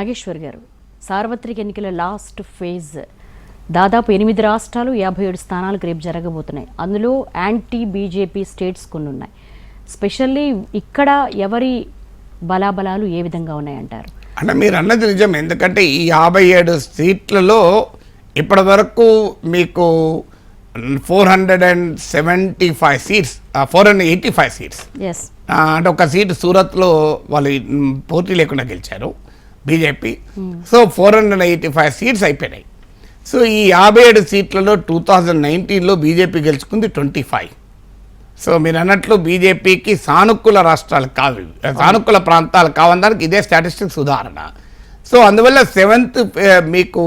నాగేశ్వర్ గారు. సార్వత్రిక ఎన్నికల లాస్ట్ ఫేజ్. దాదాపు ఎనిమిది రాష్ట్రాలు యాభై ఏడు స్థానాలకు రేపు జరగబోతున్నాయి. అందులో యాంటీ బీజేపీ స్టేట్స్ కొన్ని ఉన్నాయి. స్పెషల్లీ ఇక్కడ ఎవరి బలాబలాలు ఏ విధంగా ఉన్నాయంటారు? అంటే మీరు అన్నది నిజం. ఎందుకంటే ఈ యాభై ఏడు సీట్లలో ఇప్పటి వరకు మీకు four hundred and seventy five seats four hundred eighty five seats. అంటే ఒక సీటు సూరత్లో వాళ్ళు పోటీ లేకుండా గెలిచారు. BJP. So four hundred eighty five seats అయిపోయినాయి. సో ఈ యాభై ఏడు సీట్లలో టూ థౌజండ్ నైన్టీన్లో బీజేపీ గెలుచుకుంది ట్వంటీ ఫైవ్. సో మీరు అన్నట్లు బీజేపీకి సానుకూల రాష్ట్రాలు కావు. సానుకూల ప్రాంతాలు కావడానికి ఇదే స్టాటిస్టిక్స్ ఉదాహరణ. సో అందువల్ల సెవెంత్ మీకు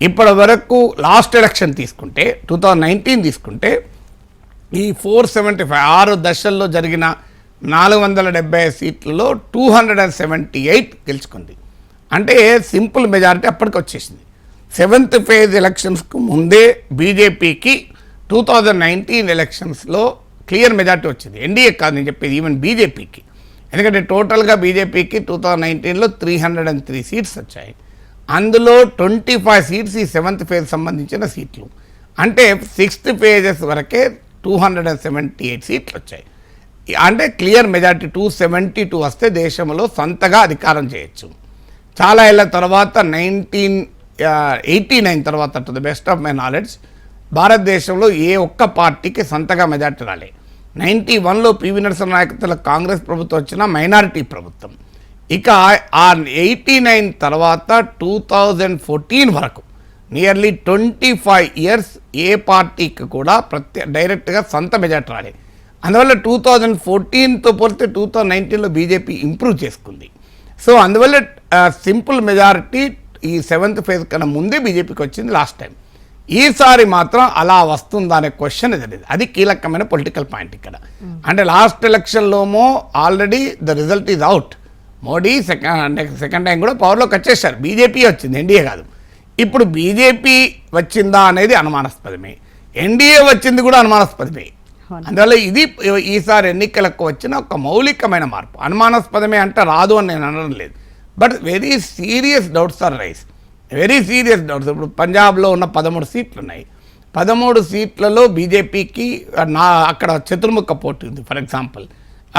ఇప్పటి వరకు లాస్ట్ ఎలక్షన్ తీసుకుంటే టూ థౌజండ్ నైన్టీన్ తీసుకుంటే ఈ ఫోర్ సెవెంటీ ఫైవ్ ఆరు దశల్లో జరిగిన నాలుగు వందల డెబ్బై సీట్లలో two hundred and seventy eight గెలుచుకుంది. అంటే సింపుల్ మెజారిటీ అప్పటికి వచ్చేసింది. సెవెంత్ ఫేజ్ ఎలక్షన్స్కు ముందే బీజేపీకి టూ థౌజండ్ నైన్టీన్ ఎలక్షన్స్లో క్లియర్ మెజార్టీ వచ్చింది. ఎన్డీఏ కాదు నేను చెప్పేది ఈవెన్ బీజేపీకి. ఎందుకంటే టోటల్గా బీజేపీకి టూ థౌజండ్ నైన్టీన్లో three hundred and three seats వచ్చాయి. అందులో ట్వంటీ ఫైవ్ సీట్స్ ఈ సెవెంత్ ఫేజ్ సంబంధించిన సీట్లు. అంటే సిక్స్త్ ఫేజెస్ వరకే two hundred and seventy eight సీట్లు వచ్చాయి. అంటే clear majority two seventy two వస్తే దేశంలో సొంతగా అధికారం చేయొచ్చు. చాలా ఏళ్ళ తర్వాత నైన్టీన్ ఎయిటీ నైన్ తర్వాత to the best of my knowledge భారతదేశంలో ఏ ఒక్క పార్టీకి సంతగా మెజార్టీ రాలే. నైంటీ వన్లో పివి నరసింహ కాంగ్రెస్ ప్రభుత్వం వచ్చిన మైనారిటీ ప్రభుత్వం. ఇక ఆ ఎయిటీ నైన్ తర్వాత టూ థౌజండ్ ఫోర్టీన్ వరకు నియర్లీ ట్వంటీ ఫైవ్ ఇయర్స్ ఏ పార్టీకి కూడా ప్రత్యే డైరెక్ట్గా సొంత మెజార్టీ రాలే. అందువల్ల టూ థౌజండ్ ఫోర్టీన్తో పోలిస్తే టూ థౌజండ్ నైన్టీన్లో బీజేపీ ఇంప్రూవ్ చేసుకుంది. సో అందువల్ల సింపుల్ మెజారిటీ ఈ సెవెంత్ ఫేజ్ కన్నా ముందే బీజేపీకి వచ్చింది లాస్ట్ టైం. ఈసారి మాత్రం అలా వస్తుందా అనే క్వశ్చన్ జరిగింది అది కీలకమైన పొలిటికల్ పాయింట్ ఇక్కడ. అంటే last ఎలక్షన్లోమో already the result is out Modi second second time కూడా పవర్లోకి వచ్చేసారు. బీజేపీ వచ్చింది ఎన్డీఏ కాదు. ఇప్పుడు బీజేపీ వచ్చిందా అనేది అనుమానాస్పదమే. ఎన్డీఏ వచ్చింది కూడా అనుమానాస్పదమే. అందువల్ల ఇది ఈసారి ఎన్నికలకు వచ్చిన ఒక మౌలికమైన మార్పు. అనుమానాస్పదమే అంటే రాదు అని నేను అనడం లేదు. But very serious doubts arise. Very serious doubts. ఇప్పుడు పంజాబ్లో ఉన్న పదమూడు సీట్లు ఉన్నాయి పదమూడు సీట్లలో బీజేపీకి నా అక్కడ చతుర్ముఖ పోటీ ఉంది ఫర్ ఎగ్జాంపుల్.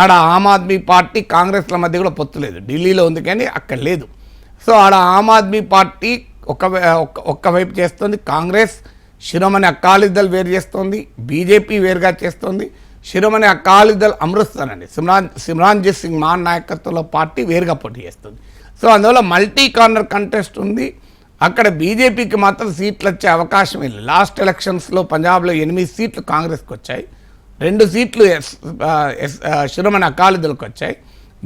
ఆడ ఆమ్ ఆద్మీ పార్టీ కాంగ్రెస్ల మధ్య కూడా పొత్తు లేదు. ఢిల్లీలో ఉంది కానీ అక్కడ లేదు. సో ఆడ ఆమ్ ఆద్మీ పార్టీ ఒక ఒక్కవైపు వైపు చేస్తుంది. కాంగ్రెస్ శిరోమణి అకాలీదల్ వేరు చేస్తోంది. బీజేపీ వేరుగా చేస్తోంది. శిరోమణి అకాలీదల్ అమృత్సర్ అండి సిమ్రాన్ సిమ్రాన్జిత్ సింగ్ మాన్ నాయకత్వంలో పార్టీ వేరుగా పోటీ చేస్తుంది. సో అందువల్ల మల్టీ కార్నర్ కంటెస్ట్ ఉంది. అక్కడ బీజేపీకి మాత్రం సీట్లు వచ్చే అవకాశం లేదు. లాస్ట్ ఎలక్షన్స్లో పంజాబ్లో ఎనిమిది సీట్లు కాంగ్రెస్కి వచ్చాయి. రెండు సీట్లు ఎస్ ఎస్ శిరోమణి అకాలీదులకు వచ్చాయి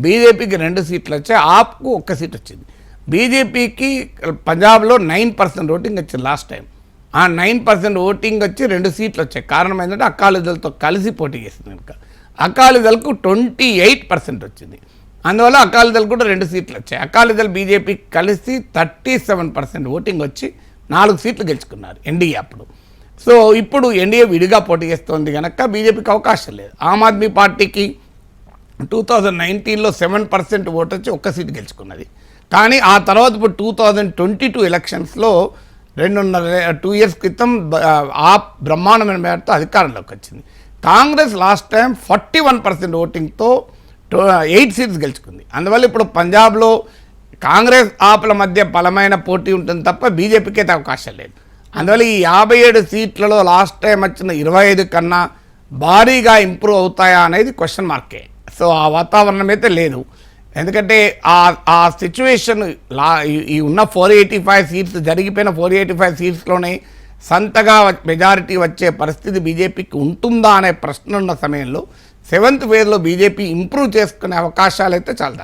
బీజేపీకి రెండు సీట్లు వచ్చాయి. ఆప్కు ఒక్క సీట్ వచ్చింది. బీజేపీకి పంజాబ్లో నైన్ పర్సెంట్ ఓటింగ్ వచ్చింది లాస్ట్ టైం. ఆ నైన్ పర్సెంట్ ఓటింగ్ వచ్చి రెండు సీట్లు వచ్చాయి. కారణం ఏంటంటే అకాలీదళతో కలిసి పోటీ చేసింది కనుక. అకాలీదలకు ట్వంటీ ఎయిట్ పర్సెంట్ వచ్చింది. అందువల్ల అకాలీదళ్ కూడా రెండు సీట్లు వచ్చాయి. అకాలీదళ్ బీజేపీ కలిసి థర్టీ సెవెన్ పర్సెంట్ ఓటింగ్ వచ్చి నాలుగు సీట్లు గెలుచుకున్నారు ఎన్డీఏ అప్పుడు. సో ఇప్పుడు ఎన్డీఏ విడిగా పోటీ చేస్తోంది కనుక బీజేపీకి అవకాశం లేదు. ఆమ్ ఆద్మీ పార్టీకి టూ థౌజండ్ నైన్టీన్లో సెవెన్ పర్సెంట్ ఓటు వచ్చి ఒక్క సీటు గెలుచుకున్నది. కానీ ఆ తర్వాత ఇప్పుడు టూ థౌజండ్ ట్వంటీ టూ ఎలక్షన్స్లో రెండున్నర టూ ఇయర్స్ క్రితం ఆ బ్రహ్మాండమైన మేరతో అధికారంలోకి వచ్చింది. Congress last time forty one percent ఓటింగ్తో eight seats గెలుచుకుంది. అందువల్ల ఇప్పుడు పంజాబ్లో కాంగ్రెస్ ఆపుల మధ్య బలమైన పోటీ ఉంటుంది తప్ప బీజేపీకి అయితే అవకాశం లేదు. అందువల్ల ఈ యాభై ఏడు సీట్లలో లాస్ట్ టైం వచ్చిన ఇరవై ఐదు కన్నా భారీగా ఇంప్రూవ్ అవుతాయా అనేది క్వశ్చన్ మార్కే సో ఆ వాతావరణం అయితే లేదు. ఎందుకంటే ఆ ఆ సిచ్యువేషన్ లా ఈ- ఈ ఉన్న ఫోర్ ఎయిటీ ఫైవ్ సీట్స్ జరిగిపోయిన ఫోర్ ఎయిటీ ఫైవ్ సీట్స్లోనే సంతగా మెజారిటీ వచ్చే పరిస్థితి బీజేపీకి ఉంటుందా అనే ప్రశ్న ఉన్న సమయంలో సెవెంత్ ఫేజ్లో బీజేపీ ఇంప్రూవ్ చేసుకునే అవకాశాలు అయితే చాలా